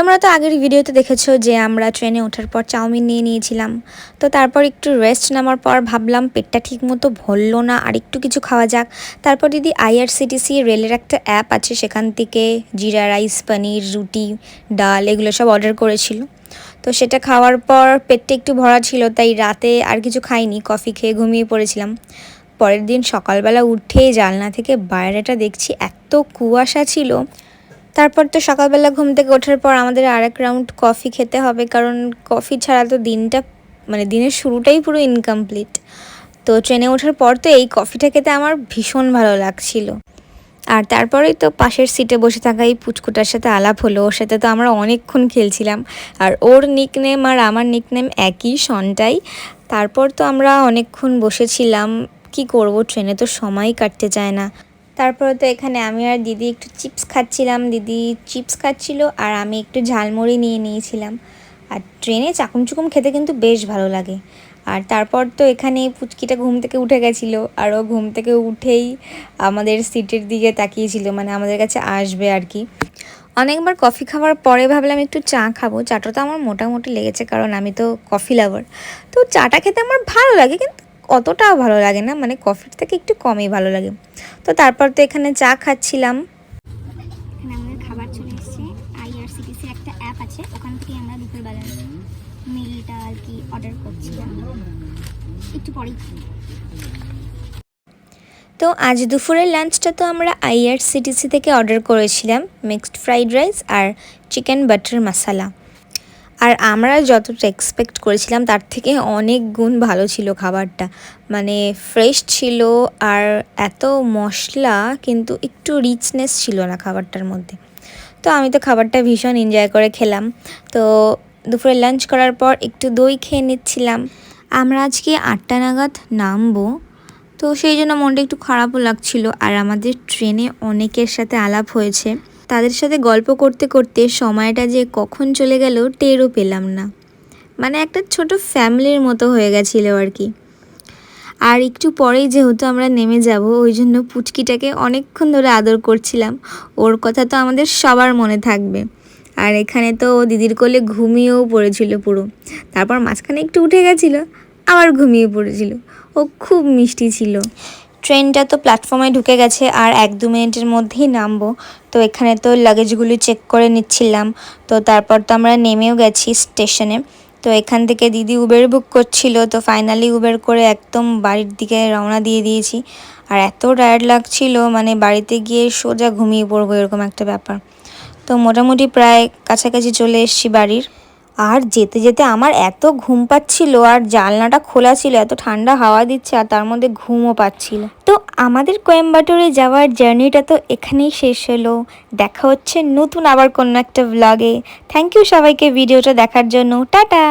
তোমরা তো আগের ভিডিওতে দেখেছ যে আমরা ট্রেনে ওঠার পর চাউমিন নিয়ে নিয়েছিলাম। তো তারপর একটু রেস্ট নেওয়ার পর ভাবলাম পেটটা ঠিক মতো ভরলো না, আর একটু কিছু খাওয়া যাক। তারপর দিদি আইআরসিটিসি রেলের একটা অ্যাপ আছে, সেখান থেকে জিরা রাইস পনির রুটি, ডাল এগুলো সব অর্ডার করেছিল। তো সেটা খাওয়ার পর পেটটা একটু ভরা ছিল, তাই রাতে আর কিছু খাইনি কফি খেয়ে ঘুমিয়ে পড়েছিলাম। পরের দিন সকালবেলা উঠে জানলা থেকে বাইরেটা দেখছি, এত কুয়াশা ছিল তারপর তো সকালবেলা ঘুম থেকে ওঠার পর আমাদের আর এক রাউন্ড কফি খেতে হবে, কারণ কফি ছাড়া তো দিনটা মানে দিনের শুরুটাই পুরো ইনকমপ্লিট তো ট্রেনে ওঠার পর তো এই কফিটা খেতে আমার ভীষণ ভালো লাগছিল। আর তারপরেই তো পাশের সিটে বসে থাকা এই পুচকুটার সাথে আলাপ হলো, ওর সাথে তো আমরা অনেকক্ষণ খেলছিলাম। আর ওর নিকনেম আর আমার নিকনেম একই, সনটাই। তারপর তো আমরা অনেকক্ষণ বসেছিলাম, কি করব ট্রেনে তো সময় কাটতে চায় না। তারপরে তো এখানে আমি আর দিদি একটু চিপস খাচ্ছিলাম। দিদি চিপস খাচ্ছিল আর আমি একটু ঝালমুড়ি নিয়ে নিয়েছিলাম। আর ট্রেনে চাকুম চুকুম খেতে কিন্তু বেশ ভালো লাগে। আর তারপর তো এখানে পুচকিটা ঘুম থেকে উঠে গেছিল। আর ও ঘুম থেকে উঠেই আমাদের সিটের দিকে তাকিয়েছিল। মানে আমাদের কাছে আসবে আর কি। অনেকবার কফি খাওয়ার পরে ভাবলাম একটু চা খাব। চাটা তো আমার মোটামুটি লেগেছে, কারণ আমি তো কফি লাভার। তো চাটা খেতে আমার ভালো লাগে, কিন্তু অতটাও ভালো লাগে না মানে কফির থেকে একটু কমই ভালো লাগে। তো তারপর তো এখানে চা খাচ্ছিলাম। আমাদের খাবার চলে এসেছে। আইআরসিটিসি একটা অ্যাপ আছে ওখান থেকে আমরা দুপুরবেলা মিলটা আর কি অর্ডার করছিলাম। একটু পরেই তো আজ দুপুরের লাঞ্চটা তো আমরা আইআরসিটিসি থেকে অর্ডার করেছিলাম মিক্সড ফ্রাইড রাইস আর চিকেন বাটার মশালা আর আমরা যতটা এক্সপেক্ট করেছিলাম, তার থেকে অনেক গুণ ভালো ছিল খাবারটা। মানে ফ্রেশ ছিল আর এত মশলা, কিন্তু একটু রিচনেস ছিল না খাবারটার মধ্যে। তো আমি তো খাবারটা ভীষণ এনজয় করে খেলাম। তো দুপুরে লাঞ্চ করার পর একটু দই খেয়ে নিচ্ছিলাম। আমরা আজকে আটটা নাগাদ নামবো। তো সেই জন্য মনটা একটু খারাপও লাগছিল। আর আমাদের ট্রেনে অনেকের সাথে আলাপ হয়েছে। তাদের সাথে গল্প করতে করতে সময়টা যে কখন চলে গেল টেরও পেলাম না। মানে একটা ছোট ফ্যামিলির মতো হয়ে গেছিল আর কি। আর একটু পরেই যেহেতু আমরা নেমে যাব, ওই জন্য পুচকিটাকে অনেকক্ষণ ধরে আদর করছিলাম। ওর কথা তো আমাদের সবার মনে থাকবে। আর এখানে তো দিদির কোলে ঘুমিয়েও পড়েছিল পুরো। তারপর মাঝখানে একটু উঠে গেছিল, আবার ঘুমিয়ে পড়েছিল। ও খুব মিষ্টি ছিল। ট্রেনটা তো প্ল্যাটফর্মে ঢুকে গেছে, আর এক দু মিনিটের মধ্যেই নামবো। তো এখানে তো লাগেজগুলো চেক করে নিচ্ছিলাম। তো তারপর তো আমরা নেমেও গেছি স্টেশনে তো এখান থেকে দিদি উবের বুক করছিল, তো ফাইনালি উবের করে একদম বাড়ির দিকে রওনা দিয়ে দিয়েছি। আর এত টায়ার্ড লাগছিল মানে বাড়িতে গিয়ে সোজা ঘুমিয়ে পড়ব এরকম একটা ব্যাপার। তো মোটামুটি প্রায় কাছাকাছি চলে এসেছি বাড়ির। আর যেতে যেতে আমার এত ঘুম পাচ্ছিল আর জানলাটা খোলা ছিল, এত ঠান্ডা হাওয়া দিচ্ছে আর তার মধ্যে ঘুমও পাচ্ছিল। তো আমাদের কোয়েম্বাটোরে যাওয়ার জার্নিটা তো এখানেই শেষ হলো। দেখা হচ্ছে নতুন আবার কোনো একটা ব্লগে থ্যাংক ইউ সবাইকে ভিডিওটা দেখার জন্য। টাটা!